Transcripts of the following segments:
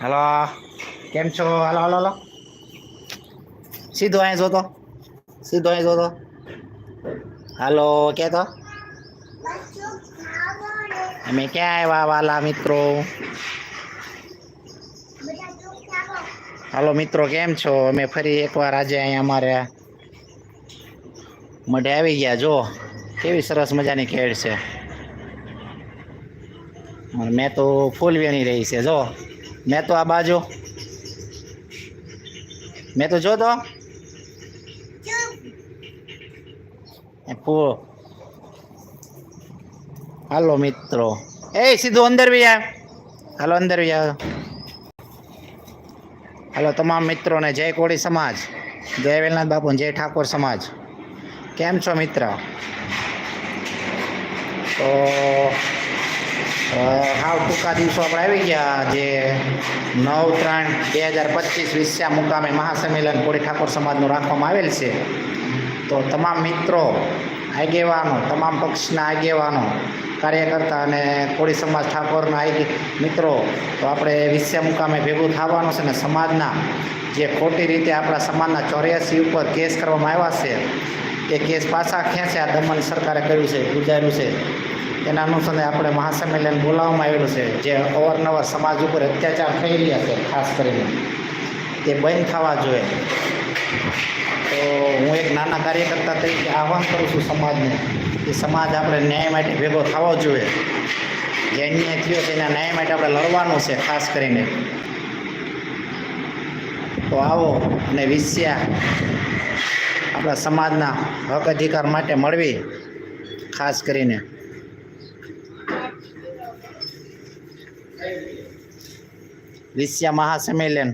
Hello. કેમ છો? Hello hello hello. સીધો અહીં જોતો સીધો અહીં જોતો હાલો કે તો? અમે ક્યાં આવ્યા વાલા મિત્રો? હાલો, મિત્રો, કેમ છો? અમે ફરી એકવાર આજે અહીંયા અમારે મઢે આવી ગયા. જો, કેવી સરસ મજાની ખેડ છે. મેં તો ફૂલ વેણી રહી છે, જો. મેં તો આ બાજુ. મેં તો જોતો. એ ફૂલ હાલો મિત્રો. એ સીધું અંદર બી આવ હાલો અંદર બી આવ હાલો તમામ મિત્રોને જય કોળી સમાજ. જય વેલનાથ બાપુ જય ઠાકોર સમાજ. કેમ છો મિત્ર? તો હાવ ટૂંકા દિવસો આપણે આવી ગયા જે નવ ત્રણ બે હજાર પચીસ વિસ્યા મુકામે મહાસંમેલન કોળી ઠાકોર સમાજનું રાખવામાં આવેલ છે. તો તમામ મિત્રો, આગેવાનો, તમામ પક્ષના આગેવાનો, કાર્યકર્તા અને કોળી સમાજ ઠાકોરના આગે મિત્રો, તો આપણે વિસ્યા મુકામે ભેગું થવાનું છે ને સમાજના જે ખોટી રીતે આપણા સમાજના ચોર્યાસી ઉપર કેસ કરવામાં આવ્યા છે. તે કેસ પાછા ખેંચ્યા દમણ સરકારે કર્યું છે, ગુજાર્યું છે. તેના અનુસંધાને આપણે મહાસંમેલન બોલાવવામાં આવેલું છે, જે અવારનવાર સમાજ ઉપર અત્યાચાર થઈ રહ્યા છે, ખાસ કરીને. તે બંધ થવા જોઈએ. તો હું એક નાના કાર્યકર્તા તરીકે આહવાન કરું છું સમાજને, કે સમાજ આપણે ન્યાય માટે ભેગો થવો જોઈએ. જે અન્યાય થયો છે, એના ન્યાય માટે આપણે લડવાનું છે, ખાસ કરીને. તો આવો અને વિસ્યા આપણા સમાજના હક અધિકાર માટે મળવી, ખાસ કરીને. વિસ્યા મહાસંમેલન.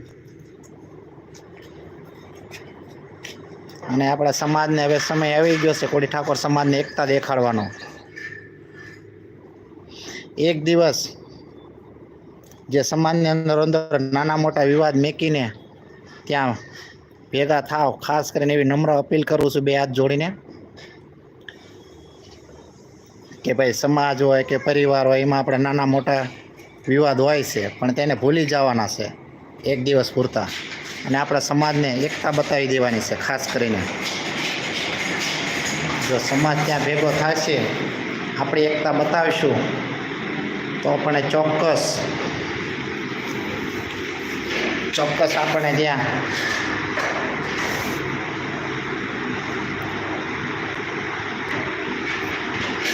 અને આપણા સમાજને હવે સમય આવી ગયો છે, કોળી ઠાકોર સમાજને એકતા દેખાડવાનો. એક દિવસ જે સમાજની અંદર અંદર નાના મોટા વિવાદ મેકીને ત્યાં ભેગા થાવ, ખાસ કરીને એવી નમ્ર અપીલ કરું છું બે હાથ જોડીને, કે ભાઈ સમાજ હોય કે પરિવાર હોય, એમાં આપણે નાના મોટા વિવાદ હોય છે, પણ તેને ભૂલી જવાના છે, એક દિવસ પૂરતા. અને આપણા સમાજને એકતા બતાવી દેવાની છે, ખાસ કરીને. જો સમાજ ત્યાં ભેગો થશે, આપણે એકતા બતાવીશું, તો આપણે ચોક્કસ ચોક્કસ આપણે ત્યાં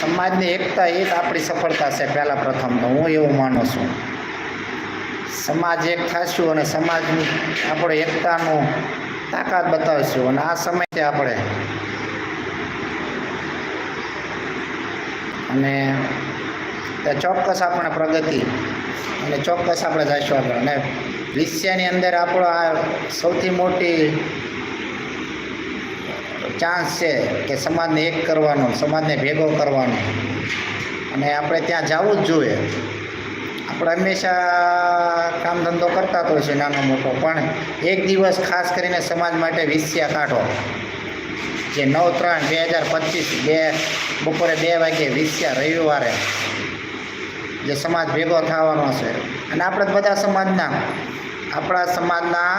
સમાજની એકતા એ જ આપણી સફળતા છે પહેલાં પ્રથમ તો હું એવું માનું છું. સમાજ એક થશું અને સમાજની આપણે એકતાનું તાકાત બતાવીશું અને આ સમયથી આપણે અને ચોક્કસ આપણે પ્રગતિ અને ચોક્કસ આપણે જઈશું આગળ. અને વિશ્વની અંદર આપણો આ સૌથી મોટી ચાન્સ છે કે સમાજને એક કરવાનો, સમાજને ભેગો કરવાનો. અને આપણે ત્યાં જવું જ જોઈએ. આપણે હંમેશા કામ ધંધો કરતા તો છે નાનો મોટો, પણ એક દિવસ ખાસ કરીને સમાજ માટે વિસ્યા કાઢો. જે નવ ત્રણ બે હજાર પચીસ બે, બપોરે બે વાગે વિસ્યા રવિવારે જે સમાજ ભેગો થવાનો છે. અને આપણે બધા સમાજના, આપણા સમાજના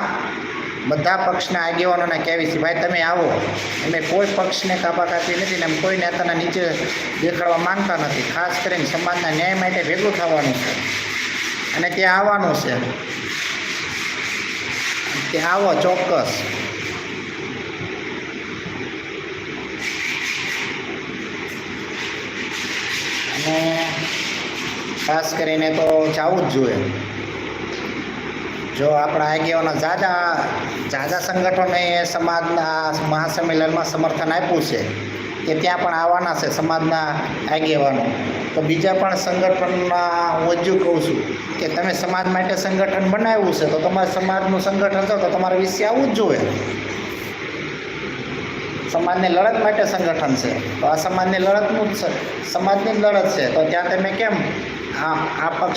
બધા પક્ષના આગેવાનોને કહેવી છે, ભાઈ, તમે આવો. અમે કોઈ પક્ષને કાપા કાપી નથી ને કોઈ નેતાના નીચે દેખાડવા માંગતા નથી. ખાસ કરીને સમાજના ન્યાય માટે ભેગું થવાનું છે. અને ત્યાં આવવાનું છે. ત્યાં આવો ચોક્કસ. અને ખાસ કરીને તો જવું જ જોઈએ. જો આપણા આગેવાનો જાજા જાજા સંગઠનોએ સમાજના મહાસંમેલનમાં સમર્થન આપ્યું છે, કે ત્યાં પણ આવવાના છે સમાજના આગેવાનો. તો બીજા પણ સંગઠનના હું કહું છું કે તમે સમાજ માટે સંગઠન બનાવ્યું છે, તો તમારે સમાજનું સંગઠન છો, તો તમારે વિશે આવવું જ જોઈએ સમાજની લડત માટે સંગઠન છે, તો આ સમાજની લડતનું જ છે. સમાજની લડત છે, તો ત્યાં તમે કેમ આ આ પક્ષ